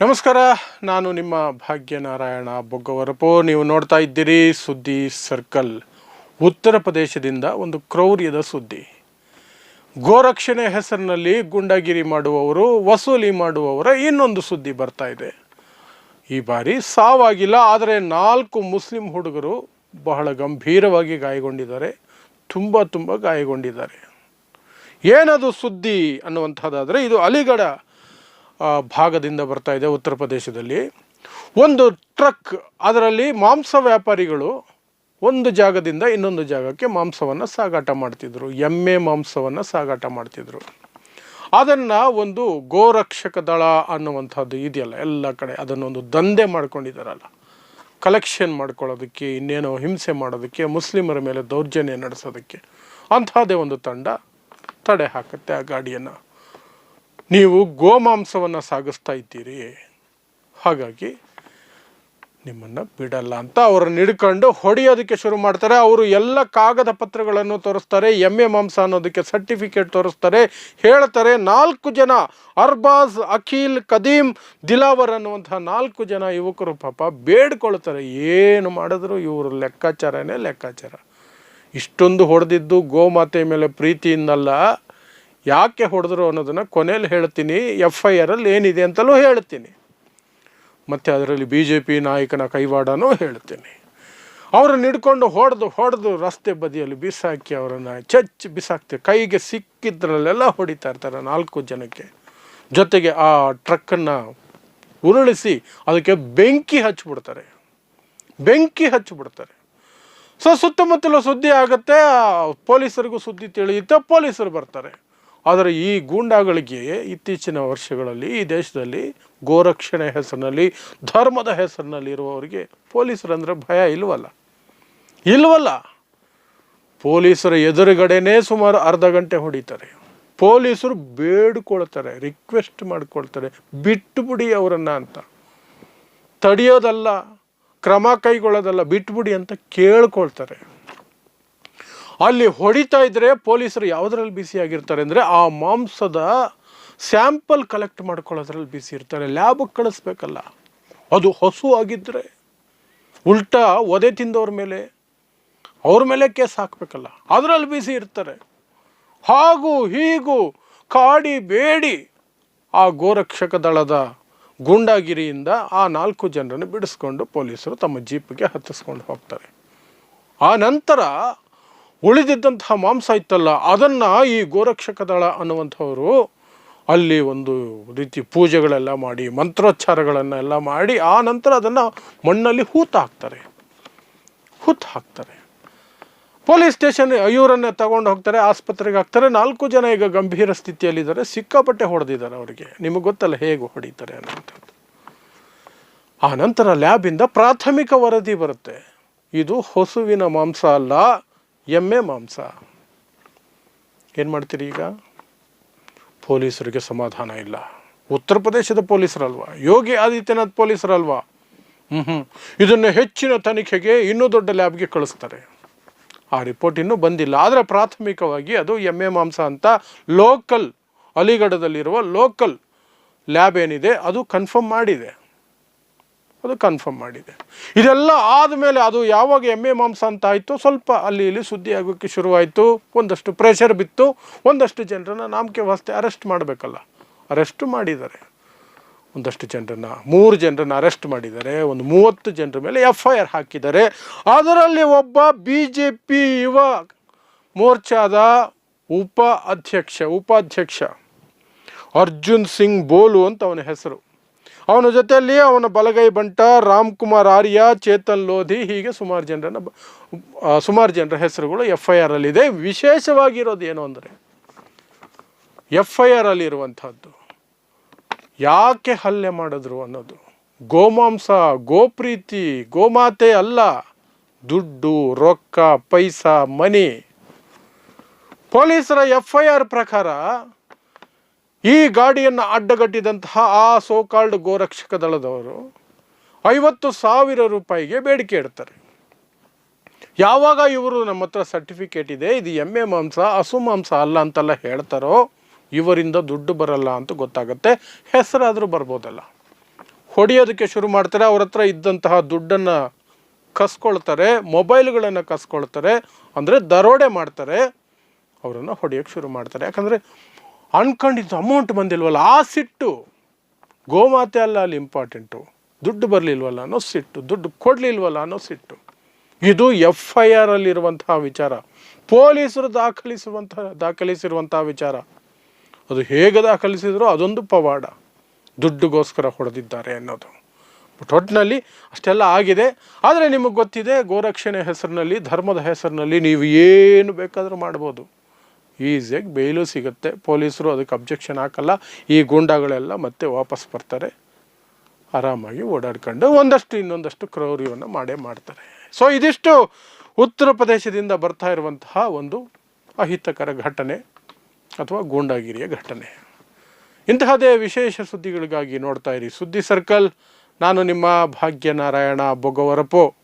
ನಮಸ್ಕಾರ, ನಾನು ನಿಮ್ಮ ಭಾಗ್ಯನಾರಾಯಣ ಬೊಗ್ಗವರಪು. ನೀವು ನೋಡ್ತಾ ಇದ್ದೀರಿ ಸುದ್ದಿ ಸರ್ಕಲ್. ಉತ್ತರ ಪ್ರದೇಶದಿಂದ ಒಂದು ಕ್ರೌರ್ಯದ ಸುದ್ದಿ. ಗೋರಕ್ಷಣೆ ಹೆಸರಿನಲ್ಲಿ ಗುಂಡಾಗಿರಿ ಮಾಡುವವರು, ವಸೂಲಿ ಮಾಡುವವರ ಇನ್ನೊಂದು ಸುದ್ದಿ ಬರ್ತಾ ಇದೆ. ಈ ಬಾರಿ ಸಾವಾಗಿಲ್ಲ, ಆದರೆ ನಾಲ್ಕು ಮುಸ್ಲಿಂ ಹುಡುಗರು ಬಹಳ ಗಂಭೀರವಾಗಿ ಗಾಯಗೊಂಡಿದ್ದಾರೆ. ತುಂಬ ತುಂಬ ಗಾಯಗೊಂಡಿದ್ದಾರೆ. ಏನದು ಸುದ್ದಿ ಅನ್ನುವಂಥದ್ದಾದರೆ, ಇದು ಅಲಿಗಢ ಭಾಗದಿಂದ ಬರ್ತಾ ಇದೆ ಉತ್ತರ ಪ್ರದೇಶದಲ್ಲಿ. ಒಂದು ಟ್ರಕ್, ಅದರಲ್ಲಿ ಮಾಂಸ ವ್ಯಾಪಾರಿಗಳು ಒಂದು ಜಾಗದಿಂದ ಇನ್ನೊಂದು ಜಾಗಕ್ಕೆ ಮಾಂಸವನ್ನು ಸಾಗಾಟ ಮಾಡ್ತಿದ್ರು. ಎಮ್ಮೆ ಮಾಂಸವನ್ನು ಸಾಗಾಟ ಮಾಡ್ತಿದ್ರು. ಅದನ್ನು ಒಂದು ಗೋರಕ್ಷಕ ದಳ ಅನ್ನುವಂಥದ್ದು ಇದೆಯಲ್ಲ, ಎಲ್ಲ ಕಡೆ ಅದನ್ನೊಂದು ದಂಧೆ ಮಾಡ್ಕೊಂಡಿದ್ದಾರಲ್ಲ. ಕಲೆಕ್ಷನ್ ಮಾಡ್ಕೊಳ್ಳೋದಕ್ಕೆ, ಇನ್ನೇನೋ ಹಿಂಸೆ ಮಾಡೋದಕ್ಕೆ, ಮುಸ್ಲಿಮರ ಮೇಲೆ ದೌರ್ಜನ್ಯ ನಡೆಸೋದಕ್ಕೆ ಅಂಥದ್ದೇ ಒಂದು ತಂಡ ತಡೆ ಹಾಕುತ್ತೆ ಆ ಗಾಡಿಯನ್ನು. ನೀವು ಗೋಮಾಂಸವನ್ನು ಸಾಗಿಸ್ತಾ ಇದ್ದೀರಿ. ಹಾಗಾಗಿ ನಿಮ್ಮನ್ನು ಬಿಡಲ್ಲ ಅಂತ ಅವರನ್ನು ಹಿಡ್ಕೊಂಡು ಹೊಡೆಯೋದಕ್ಕೆ ಶುರು ಮಾಡ್ತಾರೆ. ಅವರು ಎಲ್ಲ ಕಾಗದ ಪತ್ರಗಳನ್ನು ತೋರಿಸ್ತಾರೆ ಎಮ್ಮೆ ಮಾಂಸ ಅನ್ನೋದಕ್ಕೆ ಸರ್ಟಿಫಿಕೇಟ್ ತೋರಿಸ್ತಾರೆ, ಹೇಳ್ತಾರೆ, ನಾಲ್ಕು ಜನ ಅರ್ಬಾಜ್, ಅಖಿಲ್, ಕದೀಮ್, ದಿಲಾವರ್ ಅನ್ನುವಂತಹ ನಾಲ್ಕು ಜನ ಯುವಕರು ಪಾಪ ಬೇಡ್ಕೊಳ್ತಾರೆ. ಏನು ಮಾಡಿದ್ರು ಇವರು ಲೆಕ್ಕಾಚಾರನೇ ಲೆಕ್ಕಾಚಾರ. ಇಷ್ಟೊಂದು ಹೊಡೆದಿದ್ದು ಗೋಮಾತೆ ಮೇಲೆ ಪ್ರೀತಿಯಿಂದಲ್ಲ ಯಾಕೆ ಹೊಡೆದ್ರು ಅನ್ನೋದನ್ನು ಕೊನೆಯಲ್ಲಿ ಹೇಳ್ತೀನಿ ಎಫ್ ಐ ಆರಲ್ಲಿ ಏನಿದೆ ಅಂತಲೂ ಹೇಳ್ತೀನಿ. ಮತ್ತು ಅದರಲ್ಲಿ ಬಿ ಜೆ ಪಿ ನಾಯಕನ ಕೈವಾಡನೂ ಹೇಳ್ತೀನಿ. ಅವರನ್ನು ಹಿಡ್ಕೊಂಡು ಹೊಡೆದು ಹೊಡೆದು ರಸ್ತೆ ಬದಿಯಲ್ಲಿ ಬಿಸಾಕಿ ಅವರನ್ನು ಚಚ್ಚಿ ಬಿಸಾಕ್ತೀವಿ ಕೈಗೆ ಸಿಕ್ಕಿದ್ರಲ್ಲೆಲ್ಲ ಹೊಡಿತಾ ಇರ್ತಾರೆ ನಾಲ್ಕು ಜನಕ್ಕೆ. ಜೊತೆಗೆ ಆ ಟ್ರಕ್ಕನ್ನು ಉರುಳಿಸಿ ಅದಕ್ಕೆ ಬೆಂಕಿ ಹಚ್ಚಿಬಿಡ್ತಾರೆ. ಬೆಂಕಿ ಹಚ್ಚಿಬಿಡ್ತಾರೆ. ಸೊ ಸುತ್ತಮುತ್ತಲ ಸುದ್ದಿ ಆಗುತ್ತೆ ಪೊಲೀಸರಿಗೂ ಸುದ್ದಿ ತಿಳಿಯುತ್ತೆ, ಪೊಲೀಸರು ಬರ್ತಾರೆ. ಆದರೆ ಈ ಗೂಂಡಾಗಳಿಗೆ ಇತ್ತೀಚಿನ ವರ್ಷಗಳಲ್ಲಿ ಈ ದೇಶದಲ್ಲಿ ಗೋರಕ್ಷಣೆ ಹೆಸರಿನಲ್ಲಿ, ಧರ್ಮದ ಹೆಸರಿನಲ್ಲಿ ಇರುವವರಿಗೆ ಪೊಲೀಸರಂದ್ರೆ ಭಯ ಇಲ್ವಲ್ಲ? ಇಲ್ವಲ್ಲ? ಪೊಲೀಸರ ಎದುರುಗಡೆನೇ ಸುಮಾರು ಅರ್ಧ ಗಂಟೆ ಹೊಡಿತಾರೆ. ಪೊಲೀಸರು ಬೇಡ್ಕೊಳ್ತಾರೆ, ರಿಕ್ವೆಸ್ಟ್ ಮಾಡ್ಕೊಳ್ತಾರೆ ಬಿಟ್ಟುಬಿಡಿ ಅವರನ್ನು ಅಂತ. ತಡೆಯೋದಲ್ಲ, ಕ್ರಮ ಕೈಗೊಳ್ಳೋದಲ್ಲ, ಬಿಟ್ಬಿಡಿ ಅಂತ ಕೇಳ್ಕೊಳ್ತಾರೆ. ಅಲ್ಲಿ ಹೊಡಿತಾ ಇದ್ರೆ ಪೊಲೀಸರು ಯಾವುದರಲ್ಲಿ ಬಿಸಿ ಆಗಿರ್ತಾರೆ ಅಂದರೆ ಆ ಮಾಂಸದ ಸ್ಯಾಂಪಲ್ ಕಲೆಕ್ಟ್ ಮಾಡ್ಕೊಳ್ಳೋದ್ರಲ್ಲಿ ಬಿಸಿ ಇರ್ತಾರೆ. ಲ್ಯಾಬಿಗೆ ಕಳಿಸ್ಬೇಕಲ್ಲ. ಅದು ಹಸು ಆಗಿದ್ದರೆ ಉಲ್ಟಾ ಒದೆ ತಿಂದವ್ರ ಮೇಲೆ, ಅವ್ರ ಮೇಲೆ ಕೇಸ್ ಹಾಕಬೇಕಲ್ಲ. ಅದರಲ್ಲಿ ಬಿಸಿ ಇರ್ತಾರೆ. ಹಾಗೂ ಹೀಗೂ ಕಾಡಿ ಬೇಡಿ ಆ ಗೋರಕ್ಷಕ ದಳದ ಗೂಂಡಾಗಿರಿಯಿಂದ ಆ ನಾಲ್ಕು ಜನರನ್ನು ಬಿಡಿಸ್ಕೊಂಡು ಪೊಲೀಸರು ತಮ್ಮ ಜೀಪಿಗೆ ಹತ್ತಿಸ್ಕೊಂಡು ಹೋಗ್ತಾರೆ. ಆ ನಂತರ ಉಳಿದಿದ್ದಂತಹ ಮಾಂಸ ಇತ್ತಲ್ಲ, ಅದನ್ನು ಈ ಗೋರಕ್ಷಕ ದಳ ಅನ್ನುವಂಥವರು ಅಲ್ಲಿ ಒಂದು ರೀತಿ ಪೂಜೆಗಳೆಲ್ಲ ಮಾಡಿ, ಮಂತ್ರೋಚ್ಚಾರಗಳನ್ನೆಲ್ಲ ಮಾಡಿ, ಆ ನಂತರ ಅದನ್ನು ಮಣ್ಣಲ್ಲಿ ಹೂತು ಹಾಕ್ತಾರೆ. ಹೂತು ಹಾಕ್ತಾರೆ. ಪೊಲೀಸ್ ಸ್ಟೇಷನ್ ಇವರನ್ನೇ ತಗೊಂಡು ಹೋಗ್ತಾರೆ, ಆಸ್ಪತ್ರೆಗೆ ಹಾಕ್ತಾರೆ. ನಾಲ್ಕು ಜನ ಈಗ ಗಂಭೀರ ಸ್ಥಿತಿಯಲ್ಲಿದ್ದಾರೆ, ಸಿಕ್ಕಾಪಟ್ಟೆ ಹೊಡೆದಿದ್ದಾರೆ ಅವರಿಗೆ. ನಿಮಗೆ ಗೊತ್ತಲ್ಲ ಹೇಗೆ ಹೊಡಿತಾರೆ ಅನ್ನೋಂಥದ್ದು ಆ ನಂತರ ಲ್ಯಾಬಿಂದ ಪ್ರಾಥಮಿಕ ವರದಿ ಬರುತ್ತೆ. ಇದು ಹಸುವಿನ ಮಾಂಸ ಅಲ್ಲ ಎಮ್ಮೆ ಮಾಂಸ. ಏನು ಮಾಡ್ತೀರಿ ಈಗ? ಪೊಲೀಸರಿಗೆ ಸಮಾಧಾನ ಇಲ್ಲ. ಉತ್ತರ ಪ್ರದೇಶದ ಪೊಲೀಸರಲ್ವಾ? ಯೋಗಿ ಆದಿತ್ಯನಾಥ್ ಪೊಲೀಸರಲ್ವಾ? ಹ್ಞೂ ಹ್ಞೂ ಇದನ್ನು ಹೆಚ್ಚಿನ ತನಿಖೆಗೆ ಇನ್ನೂ ದೊಡ್ಡ ಲ್ಯಾಬ್ಗೆ ಕಳಿಸ್ತಾರೆ. ಆ ರಿಪೋರ್ಟ್ ಇನ್ನೂ ಬಂದಿಲ್ಲ. ಆದರೆ ಪ್ರಾಥಮಿಕವಾಗಿ ಅದು ಎಮ್ಮೆ ಮಾಂಸ ಅಂತ ಲೋಕಲ್, ಅಲಿಗಢದಲ್ಲಿರುವ ಲೋಕಲ್ ಲ್ಯಾಬ್ ಏನಿದೆ, ಅದು ಕನ್ಫರ್ಮ್ ಮಾಡಿದೆ. ಅದು ಕನ್ಫರ್ಮ್ ಮಾಡಿದೆ. ಇದೆಲ್ಲ ಆದಮೇಲೆ ಅದು ಯಾವಾಗ ಎಮ್ಮೆ ಮಾಂಸ ಅಂತ ಆಯಿತು ಸ್ವಲ್ಪ ಅಲ್ಲಿ ಇಲ್ಲಿ ಸುದ್ದಿ ಆಗೋಕ್ಕೆ ಶುರುವಾಯಿತು. ಒಂದಷ್ಟು ಪ್ರೆಷರ್ ಬಿತ್ತು. ಒಂದಷ್ಟು ಜನರನ್ನು ನಾಮಕೆ ವಾಸ್ತೆ ಅರೆಸ್ಟ್ ಮಾಡಬೇಕಲ್ಲ. ಅರೆಸ್ಟ್ ಮಾಡಿದ್ದಾರೆ. ಒಂದಷ್ಟು ಜನರನ್ನು, ಮೂರು ಜನರನ್ನು ಅರೆಸ್ಟ್ ಮಾಡಿದ್ದಾರೆ. ಒಂದು ಮೂವತ್ತು ಜನರ ಮೇಲೆ ಎಫ್ ಐ ಆರ್ ಹಾಕಿದ್ದಾರೆ. ಅದರಲ್ಲಿ ಒಬ್ಬ ಬಿ ಜೆ ಪಿ ಯುವ ಮೋರ್ಚಾದ ಉಪ ಅಧ್ಯಕ್ಷ, ಉಪಾಧ್ಯಕ್ಷ ಅರ್ಜುನ್ ಸಿಂಗ್ ಬೋಲು ಅಂತ ಅವನ ಹೆಸರು. ಅವನ ಜೊತೆಯಲ್ಲಿ ಅವನ ಬಲಗೈ ಬಂಟ ರಾಮ್ ಕುಮಾರ್ ಆರ್ಯ, ಚೇತನ್ ಲೋಧಿ ಹೀಗೆ ಸುಮಾರು ಜನರ ಸುಮಾರು ಜನರ ಹೆಸರುಗಳು ಎಫ್ ಐ ಆರಲ್ಲಿದೆ ವಿಶೇಷವಾಗಿರೋದು ಏನು ಅಂದರೆ ಎಫ್ ಐ ಆರಲ್ಲಿರುವಂಥದ್ದು ಯಾಕೆ ಹಲ್ಲೆ ಮಾಡಿದ್ರು ಅನ್ನೋದು. ಗೋಮಾಂಸ, ಗೋಪ್ರೀತಿ, ಗೋಮಾತೆ ಅಲ್ಲ. ದುಡ್ಡು, ರೊಕ್ಕ, ಪೈಸಾ, ಮನಿ. ಪೊಲೀಸರ ಎಫ್ ಐ ಆರ್ ಪ್ರಕಾರ ಈ ಗಾಡಿಯನ್ನು ಅಡ್ಡಗಟ್ಟಿದಂತಹ ಆ ಸೋಕಾಲ್ಡ್ ಗೋರಕ್ಷಕ ದಳದವರು ಐವತ್ತು ಸಾವಿರ ರೂಪಾಯಿಗೆ ಬೇಡಿಕೆ ಇಡ್ತಾರೆ. ಯಾವಾಗ ಇವರು ನಮ್ಮ ಹತ್ರ ಸರ್ಟಿಫಿಕೇಟ್ ಇದೆ, ಇದು ಎಮ್ಮೆ ಮಾಂಸ, ಹಸು ಮಾಂಸ ಅಲ್ಲ ಅಂತೆಲ್ಲ ಹೇಳ್ತಾರೋ, ಇವರಿಂದ ದುಡ್ಡು ಬರಲ್ಲ ಅಂತ ಗೊತ್ತಾಗುತ್ತೆ. ಹೆಸರಾದರೂ ಬರ್ಬೋದಲ್ಲ. ಹೊಡೆಯೋದಕ್ಕೆ ಶುರು ಮಾಡ್ತಾರೆ, ಅವ್ರ ಹತ್ರ ಇದ್ದಂತಹ ದುಡ್ಡನ್ನು ಕಸ್ಕೊಳ್ತಾರೆ, ಮೊಬೈಲ್ಗಳನ್ನು ಕಸ್ಕೊಳ್ತಾರೆ, ಅಂದರೆ ದರೋಡೆ ಮಾಡ್ತಾರೆ, ಅವರನ್ನು ಹೊಡೆಯೋಕ್ಕೆ ಶುರು ಮಾಡ್ತಾರೆ. ಯಾಕಂದರೆ ಅನ್ಕೊಂಡಿದ್ದು ಅಮೌಂಟ್ ಬಂದಿಲ್ವಲ್ಲ, ಆ ಸಿಟ್ಟು. ಗೋಮಾತೆ ಅಲ್ಲ ಅಲ್ಲಿ ಇಂಪಾರ್ಟೆಂಟು ದುಡ್ಡು ಬರಲಿಲ್ವಲ್ಲ ಅನ್ನೋ ಸಿಟ್ಟು, ದುಡ್ಡು ಕೊಡಲಿಲ್ವಲ್ಲ ಅನ್ನೋ ಸಿಟ್ಟು. ಇದು ಎಫ್ ಐ ಆರಲ್ಲಿರುವಂತಹ ವಿಚಾರ. ಪೊಲೀಸರು ದಾಖಲಿಸುವಂತಹ, ದಾಖಲಿಸಿರುವಂತಹ ವಿಚಾರ. ಅದು ಹೇಗೆ ದಾಖಲಿಸಿದ್ರೋ ಅದೊಂದು ಪವಾಡ. ದುಡ್ಡುಗೋಸ್ಕರ ಹೊಡೆದಿದ್ದಾರೆ ಅನ್ನೋದು. ಬಟ್ ಒಟ್ಟಿನಲ್ಲಿ ಅಷ್ಟೆಲ್ಲ ಆಗಿದೆ. ಆದರೆ ನಿಮಗೆ ಗೊತ್ತಿದೆ, ಗೋರಕ್ಷಣೆ ಹೆಸರಿನಲ್ಲಿ, ಧರ್ಮದ ಹೆಸರಿನಲ್ಲಿ ನೀವು ಏನು ಬೇಕಾದರೂ ಮಾಡ್ಬೋದು. ಈಸಿಯಾಗಿ ಬೇಲು ಸಿಗುತ್ತೆ. ಪೊಲೀಸರು ಅದಕ್ಕೆ ಅಬ್ಜೆಕ್ಷನ್ ಹಾಕಲ್ಲ. ಈ ಗೂಂಡಾಗಳೆಲ್ಲ ಮತ್ತೆ ವಾಪಸ್ ಬರ್ತಾರೆ. ಆರಾಮಾಗಿ ಓಡಾಡ್ಕೊಂಡು ಒಂದಷ್ಟು ಇನ್ನೊಂದಷ್ಟು ಕ್ರೌರ್ಯವನ್ನು ಮಾಡೇ ಮಾಡ್ತಾರೆ. ಸೊ ಇದಿಷ್ಟು ಉತ್ತರ ಪ್ರದೇಶದಿಂದ ಬರ್ತಾ ಇರುವಂತಹ ಒಂದು ಅಹಿತಕರ ಘಟನೆ ಅಥವಾ ಗೂಂಡಾಗಿರಿಯ ಘಟನೆ. ಇಂತಹದೇ ವಿಶೇಷ ಸುದ್ದಿಗಳಿಗಾಗಿ ನೋಡ್ತಾ ಇರಿ. ಸುದ್ದಿ ಸರ್ಕಲ್, ನಾನು ನಿಮ್ಮ ಭಾಗ್ಯನಾರಾಯಣ ಬೊಗವರಪೋ